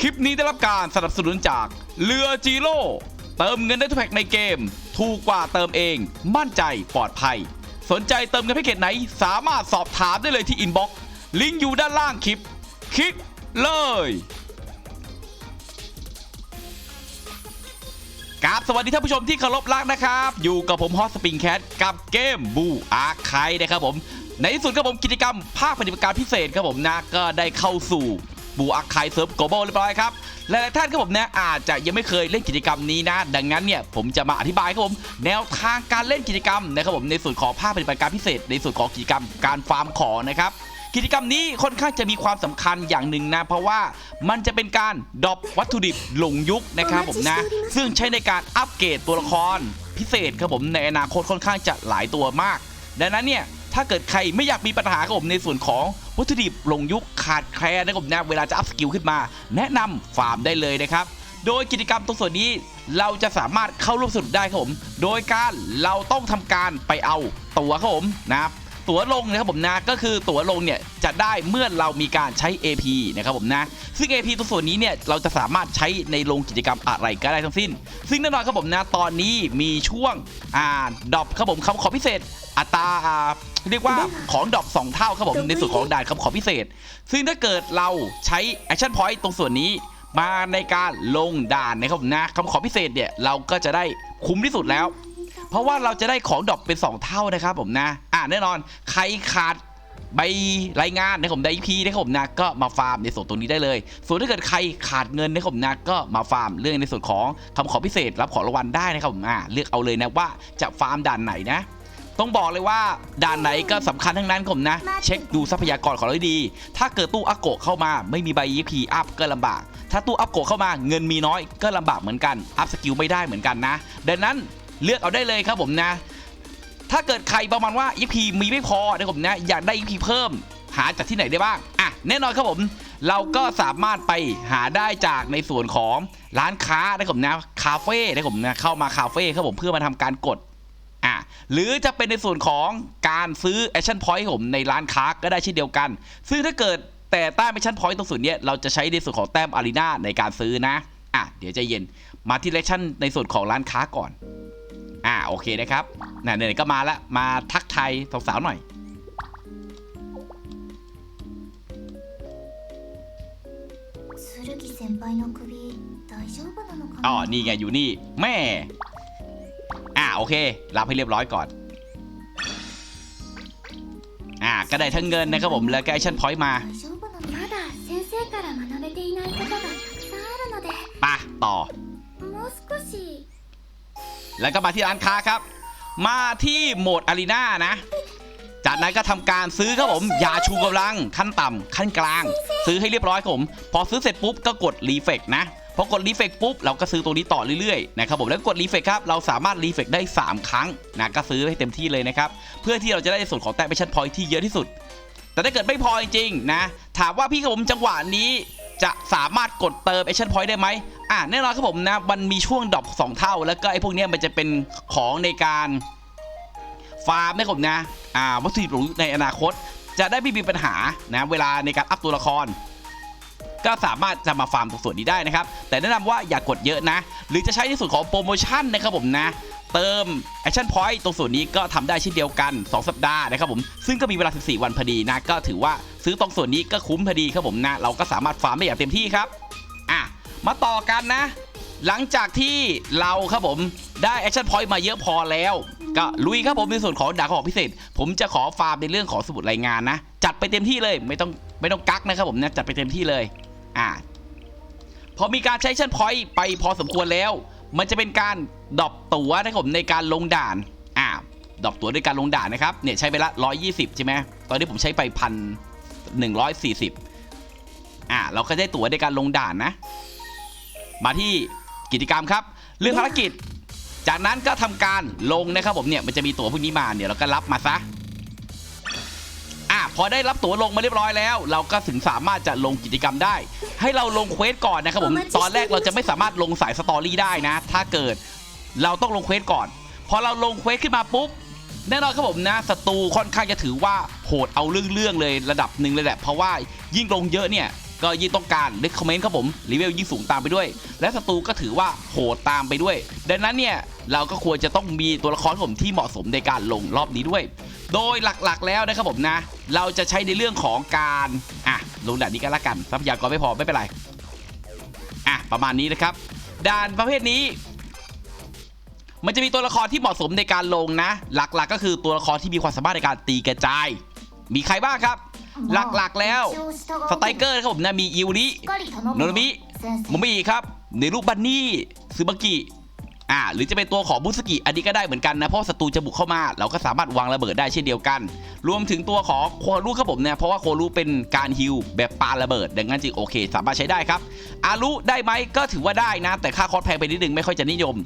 คลิปนี้ได้รับการสนับสนุนจากเรือจีโร่เติมเงินได้ทุกแพ็กในเกม ถูกกว่าเติมเอง มั่นใจปลอดภัย สนใจเติมเงินแพ็กเกจไหน สามารถสอบถามได้เลยที่อินบ็อกซ์ลิงก์อยู่ด้านล่างคลิป คลิกเลยครับสวัสดีท่านผู้ชมที่เคารพรักนะครับ อยู่กับผมฮอสปริงแคทกับเกมบูอาร์คนะครับผม ในที่สุดครับผมกิจกรรมภาคปฏิบัติการพิเศษครับผมนะก็ได้เข้าสู่ บูอาคายเซิร์ฟโกลบเรียบร้อยครับหลายๆท่านครับผมนะอาจจะยังไม่เคยเล่นกิจกรรมนี้นะ ดังนั้นเนี่ยผมจะมาอธิบายครับผมแนวทางการเล่นกิจกรรมนะครับผมในส่วนของภาคปฏิบัติการพิเศษ ในส่วนของกิจกรรมการฟาร์มของนะครับกิจกรรมนี้ค่อนข้างจะมีความสำคัญอย่างหนึ่งนะ เพราะว่ามันจะเป็นการดรอปวัตถุดิบหลงยุคนะครับผมนะ ซึ่งใช้ในการอัปเกรดตัวละครพิเศษครับผมในอนาคตค่อนข้างจะหลายตัวมาก ดังนั้นเนี่ย ถ้าเกิดใครไม่อยากมีปัญหาครับผมในส่วนของวัตถุดิบลงยุคขาดแคลนนะครับผมนะเวลาจะอัพสกิลขึ้นมา แนะนำฟาร์มได้เลยนะครับ โดยกิจกรรมตรงส่วนนี้เราจะสามารถเข้าร่วมสนุกได้ครับผม โดยการเราต้องทำการไปเอาตั๋วครับผมนะครับตั๋วลงนะครับผมนะก็คือตั๋วลงเนี่ยจะได้เมื่อเรามีการใช้ AP นะครับผมนะ ซึ่ง AP ตัวส่วนนี้เนี่ยเราจะสามารถใช้ในลงกิจกรรมอะไรก็ได้ทั้งสิ้น ซึ่งแน่นอนครับผมนะตอนนี้มีช่วงอ่าดรอปครับผมคำขอพิเศษอัตรา เรียกว่าของดรอป2เท่าครับผมในส่วนของด่านคำขอพิเศษ ซึ่งถ้าเกิดเราใช้ Action Point ตรงส่วนนี้มาในการลงด่านนะครับผมนะคำขอพิเศษเนี่ยเราก็จะได้คุ้มที่สุดแล้ว เพราะว่าเราจะได้ของดรอปเป็น 2 เท่านะครับผมนะ อ่าแน่นอนใครขาดใบรายงานนะครับผมได้พีนะครับผมนะก็มาฟาร์มในส่วนตรงนี้ได้เลย ส่วนถ้าเกิดใครขาดเงินนะครับผมนะก็มาฟาร์มเรื่องในส่วนของคำขอพิเศษรับของรางวัลได้นะครับผมอ่าเลือกเอาเลยนะว่าจะฟาร์มด่านไหนนะ ต้องบอกเลยว่าด่านไหนก็สำคัญทั้งนั้นครับผมนะ เช็คดูทรัพยากรของเราดี ถ้าเกิดตู้อักโกเข้ามาไม่มีใบยีพีอัพก็ลำบาก ถ้าตู้อัพโกเข้ามาเงินมีน้อยก็ลำบากเหมือนกันอัพสกิลไม่ได้เหมือนกันนะ ดังนั้นเลือกเอาได้เลยครับผมนะ ถ้าเกิดใครประมาณว่า EP มีไม่พอนะผมนะ อยากได้ EP เพิ่มหาจากที่ไหนได้บ้างอะแน่นอนครับผมเราก็สามารถไปหาได้จากในส่วนของร้านค้านะผมนะคาเฟ่นะผมนะเข้ามาคาเฟ่ครับผมเพื่อมาทำการกด อะหรือจะเป็นในส่วนของการซื้อแอชชั่นพอยต์ผมในร้านค้าก็ได้เช่นเดียวกัน ซึ่งถ้าเกิดแต่แต้มอชชั่นพอยต์ตรงส่วนนี้เราจะใช้ในส่วนของแต้มอารีนาในการซื้อนะอะเดี๋ยวใจเย็นมาที่แอชชั่นในส่วนของร้านค้าก่อนอะโอเคนะครับน่ะไหนๆก็มาละมาทักไทยสาวๆหน่อยอ๋อนี่ไงอยู่นี่ แม่ โอเค รับให้เรียบร้อยก่อน อ่าก็ได้ทั้งเงินนะครับผม แล้แก็ชั่นพอยต์มาปะต่อ แล้วก็มาที่ร้านค้าครับ มาที่โหมดอารีนานะ จากนั้นก็ทำการซื้อครับผมยาชูกำลังขั้นต่ำขั้นกลาง ซื้อให้เรียบร้อยครับผม พอซื้อเสร็จปุ๊บก็กดรีเฟกนะ พอกดรีเฟกปุ๊บเราก็ซื้อตัวนี้ต่อเรื่อยๆนะครับผมแล้วกดรีเฟกครับเราสามารถรีเฟกได้ 3 ครั้งนะก็ซื้อให้เต็มที่เลยนะครับเพื่อที่เราจะได้ส่วนของแต้มเปชั่นพอยที่เยอะที่สุด แต่ถ้าเกิดไม่พอจริงๆนะถามว่าพี่ครับผมจังหวะนี้จะสามารถกดเติม Action Point ได้ไหมอะแน่นอนครับผมนะ มันมีช่วงดรอป2เท่า แล้วก็ไอ้พวกเนี้ยมันจะเป็นของในการฟาร์มนะครับผมนะ อ่าวัตถุดิบในอนาคต จะได้ไม่มีปัญหานะ เวลาในการอัพตัวละคร ก็สามารถจะมาฟาร์มตรงส่วนนี้ได้นะครับ แต่แนะนำว่าอย่ากกดเยอะนะ หรือจะใช้ในส่วนของโปรโมชั่นนะครับผมนะเติม Action Point ตรงส่วนนี้ก็ทำได้เช่นเดียวกัน 2 สัปดาห์นะครับผมซึ่งก็มีเวลา 14 วันพอดีนะก็ถือว่าซื้อตรงส่วนนี้ก็คุ้มพอดีครับผมนะเราก็สามารถฟาร์มได้อย่างเต็มที่ครับอะมาต่อกันนะ หลังจากที่เราครับผมได้ Action Point มาเยอะพอแล้ว ก็ลุยครับผมในส่วนของดาบของพิเศษ ผมจะขอฟาร์มในเรื่องของสมุดรายงานนะ จัดไปเต็มที่เลยไม่ต้องไม่ต้องกักนะครับผมนะจัดไปเต็มที่เลย อะพอมีการใช้ชั่นพอยต์ไปพอสมควรแล้ว มันจะเป็นการดอปตั๋วนะครับผมในการลงด่านอ่าดอปตั๋วในการลงด่านนะครับเนี่ยใช้ไปละ 120 ใช่ไหมตอนนี้ผมใช้ไปพันหนึ่งร้อยสี่สิบอ่าเราก็ได้ตั๋วในการลงด่านนะ มาที่กิจกรรมครับ เรื่องภารกิจ จากนั้นก็ทำการลงนะครับผมเนี่ยมันจะมีตั๋วพวกนี้มาเนี่ยเราก็รับมาซะ พอได้รับตั๋วลงมาเรียบร้อยแล้ว เราก็ถึงสามารถจะลงกิจกรรมได้ ให้เราลงเควสก่อนนะครับผมตอนแรกเราจะไม่สามารถลงสายสตอรี่ได้นะ ถ้าเกิดเราต้องลงเควสก่อน พอเราลงเควสขึ้นมาปุ๊บแน่นอนครับผมนะศัตรูค่อนข้างจะถือว่าโหดเอาเรื่องๆเลยระดับหนึ่งเลยแหละเพราะว่ายิ่งลงเยอะเนี่ยก็ยิ่งต้องการเลคคอมเมนต์ครับผมรีเวลยิ่งสูงตามไปด้วย และศัตรูก็ถือว่าโหดตามไปด้วย ดังนั้นเนี่ยเราก็ควรจะต้องมีตัวละครครับผมที่เหมาะสมในการลงรอบนี้ด้วย โดยหลักๆ แล้วนะครับผมนะ เราจะใช้ในเรื่องของการอะลงด่านนี้กันละกันทรัพยากรไม่พอไม่เป็นไรอะประมาณนี้นะครับ ด่านประเภทนี้ มันจะมีตัวละครที่เหมาะสมในการลงนะ หลักๆ ก็คือตัวละครที่มีความสามารถในการตีกระจาย มีใครบ้างครับ หลักๆแล้วสไตรเกอร์ครับผมนะมีอิวริโนโนมิมอมี่ครับเนรุบันนี่ซึบากิ อ่าหรือจะเป็นตัวของบุสกิอันนี้ก็ได้เหมือนกันนะเพราะศัตรูจะบุกเข้ามา เราก็สามารถวางระเบิดได้เช่นเดียวกัน รวมถึงตัวของโครุครับผมเนี่ยเพราะว่าโครุเป็นการฮิลแบบปาระเบิด ดังนั้นจึงโอเค สามารถใช้ได้ครับอารุได้ไหมก็ถือว่าได้นะ แต่ค่าคอสแพงไปนิดนึงไม่ค่อยจะนิยม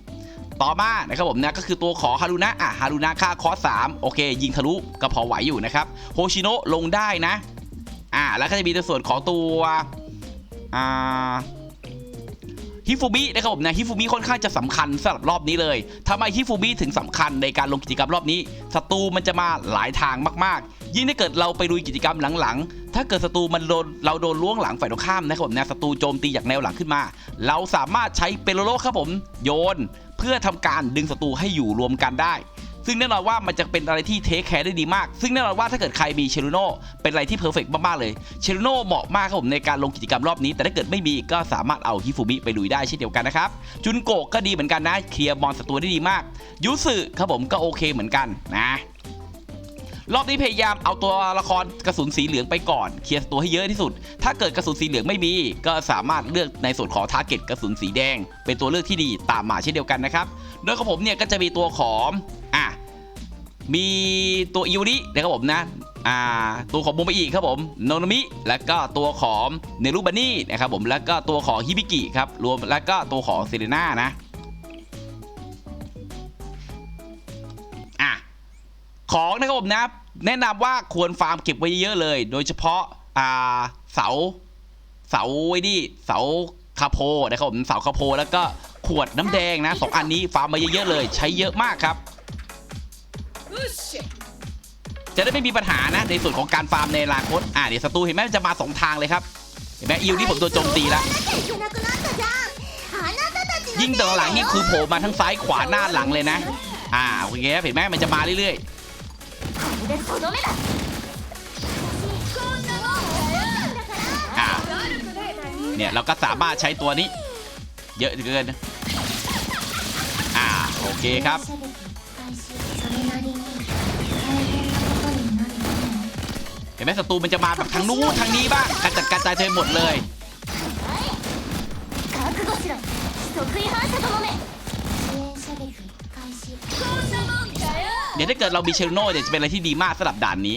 ต่อมานะครับผมนะก็คือตัวของฮารุนะอะฮารุนะค่าคอส3โอเค ยิงทะลุก็พอไหวอยู่นะครับโฮชิโนะลงได้นะอ่าแล้วก็จะมีในส่วนของตัวอ่า ฮิฟูมินะครับผมนะฮิฟูมิค่อนข้างจะสำคัญสำหรับรอบนี้เลยทำไมฮิฟูมิถึงสำคัญในการลงกิจกรรมรอบนี้ศัตรูมันจะมาหลายทางมากๆ ยิ่งถ้าเกิดเราไปดูกิจกรรมหลังๆ ถ้าเกิดศัตรูมันโดนเราโดนล้วงหลังฝ่ายตรงข้ามนะครับผมนะศัตรูโจมตีจากแนวหลังขึ้นมา เราสามารถใช้เปโลโลครับผมโยน เพื่อทำการดึงศัตรูให้อยู่รวมกันได้ ซึ่งแน่นอนว่ามันจะเป็นอะไรที่เทคแคร์ได้ดีมาก ซึ่งแน่นอนว่าถ้าเกิดใครมีเชลูโน่เป็นอะไรที่เพอร์เฟกมากๆเลยเชลูโน่เหมาะมากครับผมในการลงกิจกรรมรอบนี้ แต่ถ้าเกิดไม่มีก็สามารถเอาฮิฟูมิไปลุยได้เช่นเดียวกันนะครับจุนโกะก็ดีเหมือนกันนะเคลียร์บอลศัตรูได้ดีมากยุสึครับผมก็โอเคเหมือนกันนะรอบนี้พยายามเอาตัวละครกระสุนสีเหลืองไปก่อน เคลียร์ตัวให้เยอะที่สุด ถ้าเกิดกระสุนสีเหลืองไม่มี ก็สามารถเลือกในส่วนของทาร์เก็ตกระสุนสีแดง เป็นตัวเลือกที่ดีตามมาเช่นเดียวกันนะครับ โดยของผมเนี่ยก็จะมีตัวของอะ มีตัวอิวรินะครับผมนะอ่าตัวของโมมอีครับผมโนโนมิแล้วก็ตัวของเนรุบันนี่นะครับผมแล้วก็ตัวของฮิบิกิครับรวมแล้วก็ตัวของเซเรน่านะอะของนะครับผมนะแนะนำว่าควรฟาร์มเก็บไว้เยอะเลย โดยเฉพาะอ่าเสาเสาไว้ดิเสาคาโพนะครับผมเสาคาโพแล้วก็ขวดน้ำแดงนะสองอันนี้ฟาร์มมาเยอะๆเลย ใช้เยอะมากครับ จะได้ไม่มีปัญหานะ ในส่วนของการฟาร์มในอนาคตอ่าเดี๋ยวศัตรูเห็นไหมมันจะมาสองทางเลยครับ เห็นไหมอิวนี่ผมโดนโจมตีแล้วยิ่งตอหลังนี่คือโผล่มาทั้งซ้ายขวาหน้าหลังเลยนะ อ่าโอเคครับเห็นไหมมันจะมาเรื่อยๆอ่าเนี่ยเราก็สามารถใช้ตัวนี้ เยอะเกิน อ่าโอเคครับ ห็นไหมศัตรูมันจะมาแบบทางนู้นทางนี้บ้างกระจัดกระจายเธอหมดเลยเดี๋ยวถ้าเกิดเรามีเชลโน่เดี๋ยวจะเป็นอะไรที่ดีมากสำหรับด่านนี้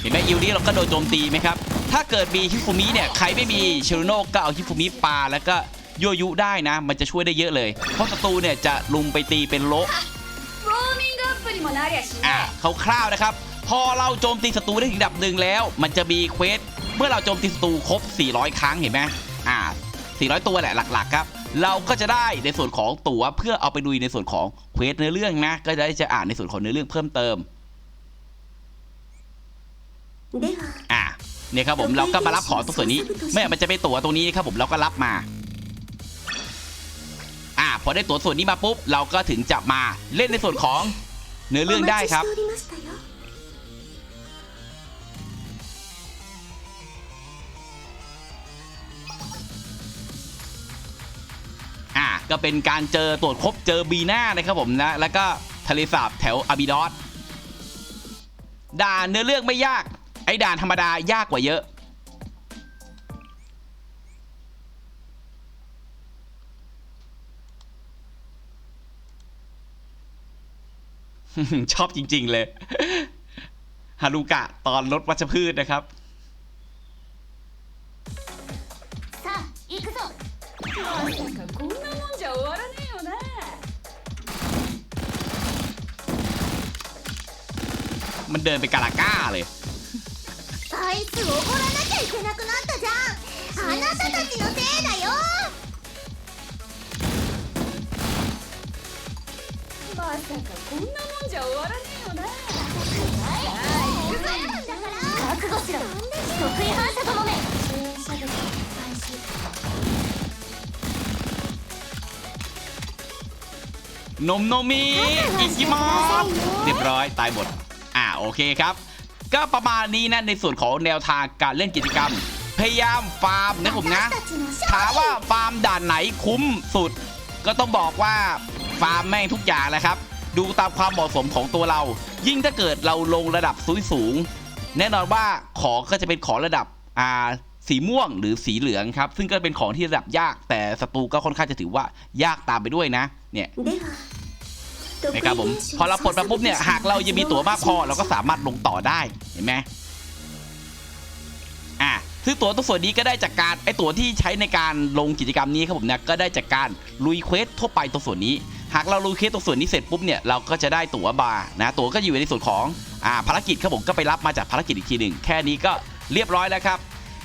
เห็นไหมอิวนี้เราก็โดนโจมตีไหมครับ ถ้าเกิดมีฮิฟุมิเนี่ย ใครไม่มีเชลโน่ก็เอาฮิฟุมิปาแล้วก็ ยั่วยุได้นะ มันจะช่วยได้เยอะเลย เพราะศัตรูเนี่ยจะลุมไปตีเป็นโละอะเขาคร่าวนะครับ พอเราโจมตีศัตรูได้ถึงดับหนึ่งแล้ว มันจะมีเควสเมื่อเราโจมตีศัตรูครบ 400 ครั้งเห็นไหมอ่า 400 ตัวแหละหลักๆครับ เราก็จะได้ในส่วนของตั๋วเพื่อเอาไปดูในส่วนของเควสเนื้อเรื่องนะ ก็จะได้จะอ่านในส่วนของเนื้อเรื่องเพิ่มเติมอ่าเนี่ยครับผมเราก็มารับของตัวส่วนนี้แม่มันจะไปตั๋วตรงนี้ครับผมเราก็รับมา พอได้ตัวส่วนนี้มาปุ๊บ เราก็ถึงจะมาเล่นในส่วนของเนื้อเรื่องได้ครับ อ่าก็เป็นการเจอตรวจครบเจอบีหน้านะครับผมนะ แล้วก็ทะเลสาบแถวอาบิดอสด่านเนื้อเรื่องไม่ยาก ไอ้ด่านธรรมดายากกว่าเยอะ ชอบจริง ๆ เลย ฮารุกะตอนรถวัชพืชนะครับ さあ行くぞまさかこんなもんじゃ終わらねえよな มันเดินไปกาลาก้าเลย あいつおごらなきゃいけなくなったじゃんあなたたちのせいだよ ま さかこんなもんじゃ終わらねえよな覚悟しろ得意反射ともめ นมโนมีอิกิมอสเรียบร้อยตายหมด อ่าโอเคครับ ก็ประมาณนี้นะในส่วนของแนวทางการเล่นกิจกรรม พยายามฟาร์มนะผมนะ ถามว่าฟาร์มด่านไหนคุ้มสุด ก็ต้องบอกว่า ฟาร์มแม่งทุกอย่างแหละครับ ดูตามความเหมาะสมของตัวเรา ยิ่งถ้าเกิดเราลงระดับสูงสูงๆแน่นอนว่าของก็จะเป็นของระดับอ่าสีม่วงหรือสีเหลืองครับ ซึ่งก็เป็นของที่ระดับยาก แต่ศัตรูก็ค่อนข้างจะถือว่ายากตามไปด้วยนะ เนี่ยではนะครับผม พอเราปลดมาปุ๊บเนี่ย หากเรายังมีตั๋วมากพอ เราก็สามารถลงต่อได้ เห็นไหมอ่าซึ่งตั๋วตัวส่วนนี้ก็ได้จากการไอตั๋วที่ใช้ในการลงกิจกรรมนี้ครับผมเนี่ยก็ได้จากการลุยเควสทั่วไปตัวส่วนนี้ หากเราลุยเคสตัวส่วนนี้เสร็จปุ๊บเนี่ยเราก็จะได้ตั๋วบาร์นะตั๋วก็อยู่ในส่วนของอ่าภารกิจครับผมก็ไปรับมาจากภารกิจอีกทีหนึ่งแค่นี้ก็เรียบร้อยแล้วครับ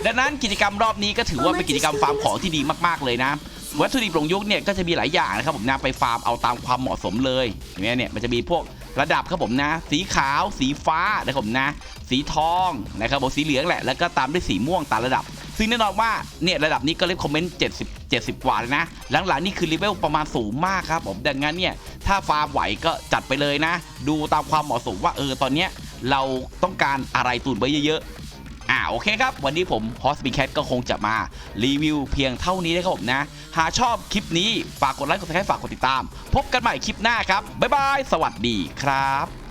ดังนั้นกิจกรรมรอบนี้ก็ถือว่าเป็นกิจกรรมฟาร์มของที่ดีมากๆเลยนะวัตถุดิบหลงยุคเนี่ยก็จะมีหลายอย่างนะครับผมนะไปฟาร์มเอาตามความเหมาะสมเลยเห็นไหมเนี่ยมันจะมีพวกระดับครับผมนะ สีขาว สีฟ้านะครับผมนะ สีทองนะครับผมสีเหลืองแหละแล้วก็ตามด้วยสีม่วงตามระดับ ซึ่งแน่นอนว่าเนี่ยระดับนี้ก็เลขคอมเมนต์70 70 กว่าเลยนะ หลังๆ นี่คือเลเวลประมาณสูงมากครับผมดังนั้นเนี่ย ถ้าฟาร์มไหวก็จัดไปเลยนะ ดูตามความเหมาะสมว่าเออตอนเนี้ยเราต้องการอะไรตุนไว้เยอะๆ อ่าโอเคครับ วันนี้ผมฮอสปีแคทก็คงจะมารีวิวเพียงเท่านี้นะครับผมนะ หากชอบคลิปนี้ ฝากกดไลค์กดแชร์ฝากกดติดตาม พบกันใหม่คลิปหน้าครับบ๊ายบายสวัสดีครับ